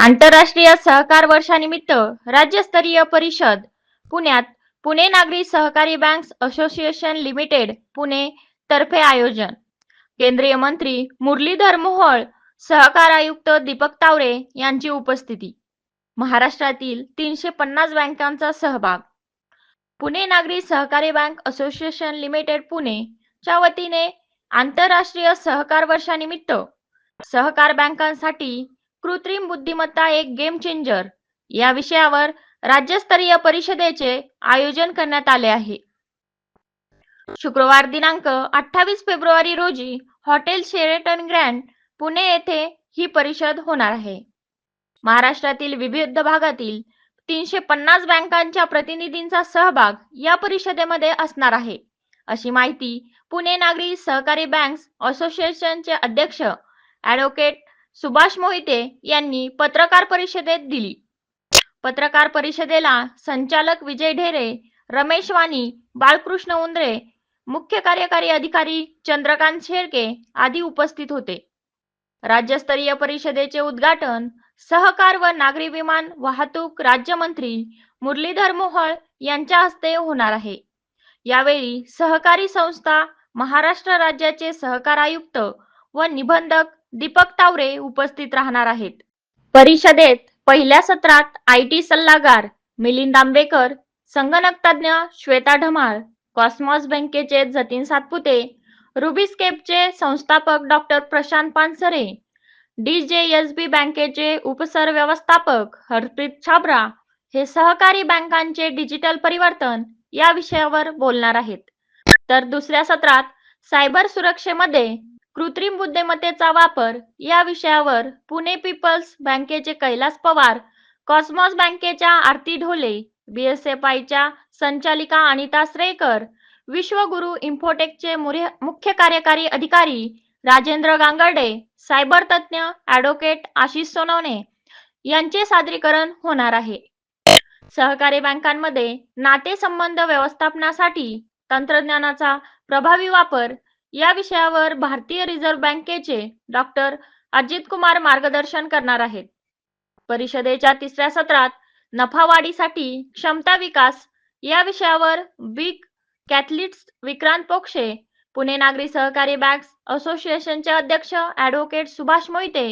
आंतरराष्ट्रीय सहकार वर्षानिमित्त राज्यस्तरीय परिषद पुण्यात पुणे नागरी सहकारी बँक्स असोसिएशन लिमिटेड पुणे तर्फे आयोजन. केंद्रीय मंत्री मुरलीधर मोहोळ सहकार आयुक्त दीपक तावरे यांची उपस्थिती. महाराष्ट्रातील तीनशे पन्नास बँकांचा सहभाग. पुणे नागरी सहकारी बँक असोसिएशन लिमिटेड पुणे च्या वतीने आंतरराष्ट्रीय सहकार वर्षानिमित्त सहकार बँकांसाठी कृत्रिम बुद्धिमत्ता एक गेम चेंजर या विषयावर राज्यस्तरीय परिषदेचे आयोजन करण्यात आले आहे. शुक्रवार दिनांक अठ्ठावीस फेब्रुवारी रोजी हॉटेल शेरेटन ग्रँड पुणे येथे ही परिषद होणार आहे. महाराष्ट्रातील विविध भागातील तीनशे पन्नास बँकांच्या प्रतिनिधींचा सहभाग या परिषदेमध्ये असणार आहे. अशी माहिती पुणे नागरी सहकारी बँक्स असोसिएशनचे अध्यक्ष ॲडव्होकेट सुभाष मोहिते यांनी पत्रकार परिषदेत दिली. पत्रकार परिषदेला संचालक विजय ढेरे रमेश वाणी बाळकृष्ण उंद्रे मुख्य कार्यकारी अधिकारी चंद्रकांत शेळके आदी उपस्थित होते. राज्यस्तरीय परिषदेचे उद्घाटन सहकार व नागरी विमान वाहतूक राज्यमंत्री मुरलीधर मोहोळ यांच्या हस्ते होणार आहे. यावेळी सहकारी संस्था महाराष्ट्र राज्याचे सहकार आयुक्त व निबंधक दीपक तावरे उपस्थित राहणार आहेत. परिषदेत पहिल्या सत्रात आय टी सल्लागार मिलिंद आंबेकर संगणक तज्ज्ञ श्वेता ढमाळ कॉस्मॉस बँकेचे जतीन सातपुते रुबीस्केपचे संस्थापक डॉक्टर प्रशांत पानसरे डीजेएसबी बँकेचे उपसर व्यवस्थापक हरप्रीत छाबरा हे सहकारी बँकांचे डिजिटल परिवर्तन या विषयावर बोलणार आहेत. तर दुसऱ्या सत्रात सायबर सुरक्षेमध्ये कृत्रिम बुद्धिमत्तेचा वापर या विषयावर पुणे पीपल्स बँकेचे कैलास पवार कॉस्मॉस बँकेच्या आरती ढोले बीएसएफआयच्या संचालिका अनिता श्रेकर विश्वगुरु इन्फोटेकचे मुख्य कार्यकारी अधिकारी राजेंद्र गांगर्डे सायबर तज्ज्ञ ॲडव्होकेट आशिष सोनवणे यांचे सादरीकरण होणार आहे. सहकारी बँकांमध्ये नातेसंबंध व्यवस्थापनासाठी तंत्रज्ञानाचा प्रभावी वापर या विषयावर भारतीय रिझर्व्ह बँकेचे डॉक्टर अजित कुमार मार्गदर्शन करणार आहेत. परिषदेच्या तिसऱ्या सत्रात नफावाढीसाठी क्षमता विकास या विषयावर बिग कॅथलिट्स विक्रांत पोक्षे पुणे नागरी सहकारी बँक असोसिएशनचे अध्यक्ष ॲडव्होकेट सुभाष मोहिते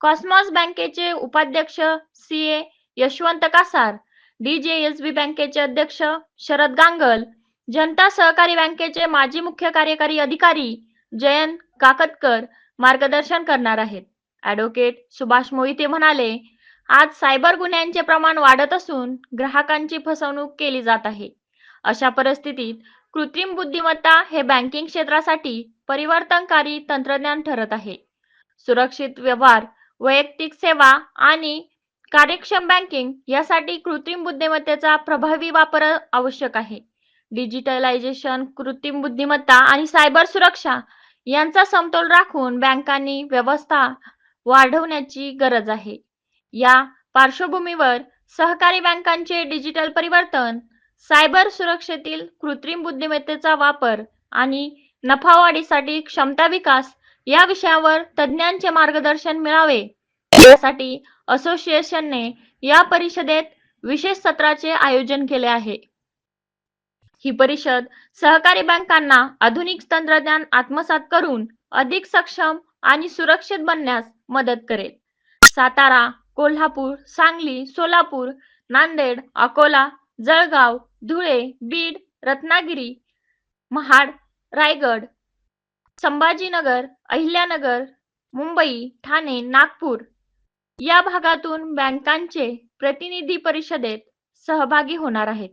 कॉस्मॉस बँकेचे उपाध्यक्ष C A Yashwant Kasar DJSB बँकेचे अध्यक्ष शरद गांगल जनता सहकारी बँकेचे माजी मुख्य कार्यकारी अधिकारी जयंत काकतकर मार्गदर्शन करणार आहेत. ॲडव्होकेट सुभाष मोहिते म्हणाले आज सायबर गुन्ह्यांचे प्रमाण वाढत असून ग्राहकांची फसवणूक केली जात आहे. अशा परिस्थितीत कृत्रिम बुद्धिमत्ता हे बँकिंग क्षेत्रासाठी परिवर्तनकारी तंत्रज्ञान ठरत आहे. सुरक्षित व्यवहार वैयक्तिक सेवा आणि कार्यक्षम बँकिंग यासाठी कृत्रिम बुद्धिमत्तेचा प्रभावी वापर आवश्यक आहे. डिजिटलायझेशन कृत्रिम बुद्धिमत्ता आणि सायबर सुरक्षा यांचा समतोल राखून बँकांनी व्यवस्था वाढवण्याची गरज आहे. या पार्श्वभूमीवर सहकारी बँकांचे डिजिटल परिवर्तन सायबर सुरक्षेतील कृत्रिम बुद्धिमत्तेचा वापर आणि नफा वाढीसाठी क्षमता विकास या विषयावर तज्ज्ञांचे मार्गदर्शन मिळावे. यासाठी असोसिएशनने या परिषदेत विशेष सत्राचे आयोजन केले आहे. ही परिषद सहकारी बँकांना आधुनिक तंत्रज्ञान आत्मसात करून अधिक सक्षम आणि सुरक्षित बनण्यास मदत करेल. सातारा कोल्हापूर सांगली सोलापूर नांदेड अकोला जळगाव धुळे बीड रत्नागिरी महाड रायगड संभाजीनगर अहिल्यानगर मुंबई ठाणे नागपूर या भागातून बँकांचे प्रतिनिधी परिषदेत सहभागी होणार आहेत.